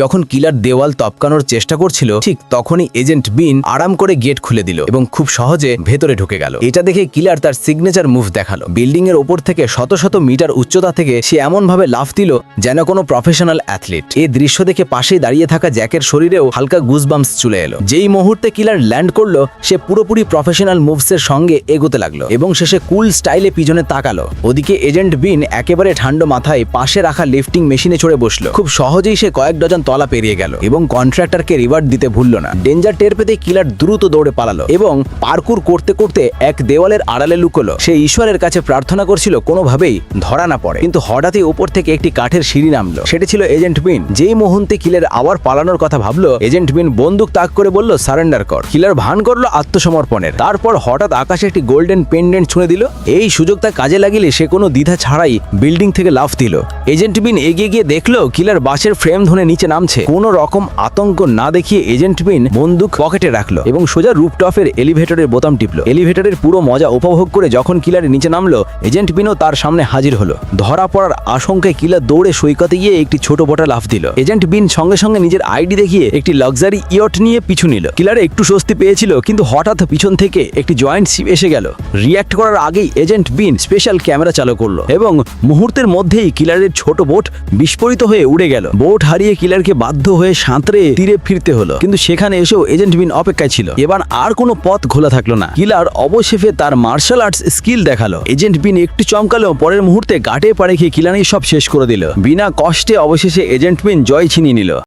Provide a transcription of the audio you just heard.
যখন কিলার দেওয়াল তপকানোর চেষ্টা করছিল, ঠিক তখনই এজেন্ট বিন আরাম করে গেট খুলে দিল এবং খুব সহজে ভেতরে ঢুকে গেল। এটা দেখে কিলার তার সিগনেচার মুভ দেখাল। বিল্ডিং এর ওপর থেকে শত শত মিটার উচ্চতা থেকে সে এমন ভাবে লাফ দিল যেন কোনো প্রফেশনাল অ্যাথলিট। এই দৃশ্য দেখে পাশেই দাঁড়িয়ে থাকা জ্যাকের শরীরেও হালকা গুজবাম্পস চলে এলো। যেই মুহূর্তে কিলার ল্যান্ড করল, সে পুরোপুরি প্রফেশনাল মুভসের সঙ্গে এগোতে লাগল এবং শেষে কুল স্টাইলে পিছনে তাকালো। ওদিকে এজেন্ট বিন একেবারে ঠান্ডা মাথায় পাশে রাখা লিফটিং মেশিনে চড়ে বসল। খুব সহজেই সে কয়েক ডজন তলা পেরিয়ে গেল এবং কন্ট্রাক্টরকে রিওয়ার্ড দিতে ভুললো না। ডেঞ্জার টের পেতে কিলার দ্রুত দৌড়ে পালালো এবং পার্কুর করতে করতে এক দেওয়ালের আড়ালে লুকোলো। সে ঈশ্বরের কাছে প্রার্থনা করছিল কোনোভাবেই ধরা না পড়ে। কিন্তু হঠাৎই উপর থেকে একটি কাঠের সিঁড়ি নামলো। সেটা ছিল এজেন্ট বিন যেই মুহূর্তে কিলের আবার পালানোর কথা ভাবলো এজেন্ট বিন বন্দুক তাক করে বলল সারেন্ডার কর। কিলার ভান করল আত্মসমর্পণের। তারপর হঠাৎ আকাশে একটি গোল্ডেন পেন্ডেন্ট ছুঁড়ে দিল। এই সুযোগটা কাজে লাগিলে সে কোনো দ্বিধা ছাড়াই বিল্ডিং থেকে লাফ দিল। এজেন্ট বিন এগিয়ে গিয়ে দেখল কিলার বাসের ফ্রেম ধরে নিচে নামছে। কোনো রকম আতঙ্ক না দেখিয়ে এজেন্ট বিন বন্দুক পকেটে রাখল এবং সোজা রুপটপের এলিভেটরের বোতাম টিপলো। এলিভেটরের পুরো মজা উপভোগ করে যখন কিলার নিচে নামলো, এজেন্ট বিনও তার সামনে হাজির হলো। ধরা পড়ার আশঙ্কায় কিলার দৌড়ে সৈকতে গিয়ে একটি ছোট বটা লাফ দিল। এজেন্ট বিন সঙ্গে সঙ্গে নিজের আইডি দেখিয়ে একটি লাক্সারি ইয়ট নিয়ে পিছু নিল। কিলারে একটু স্বস্তি পেয়েছিল, কিন্তু হঠাৎ পিছন থেকে একটি জয়েন্ট শিপ এসে গেল। রিয়্যাক্ট করার আগেই এজেন্ট বিন স্পেশাল ক্যামেরা চালু করল এবং মুহূর্তের মধ্যেই কিলারের ছোট বোট বিস্ফোরিত হয়ে উড়ে গেল। বোট হারিয়ে কিলারকে বাধ্য হয়ে সাঁতরে তীরে ফিরতে হলো। কিন্তু সেখানে এসেও এজেন্ট বিন অপেক্ষায় ছিল। এবার আর কোনো পথ খোলা থাকল না। কিলার অবশেষে তার মার্শাল আর্টস স্কিল দেখাল। এজেন্ট বিন একটু চমকালেও পরের মুহূর্তে গাটে পাড়ে খেয়ে কিলানি সব শেষ করে দিল। বিনা কষ্টে অবশেষে এজেন্ট বিন জয় ছিনিয়ে নিল।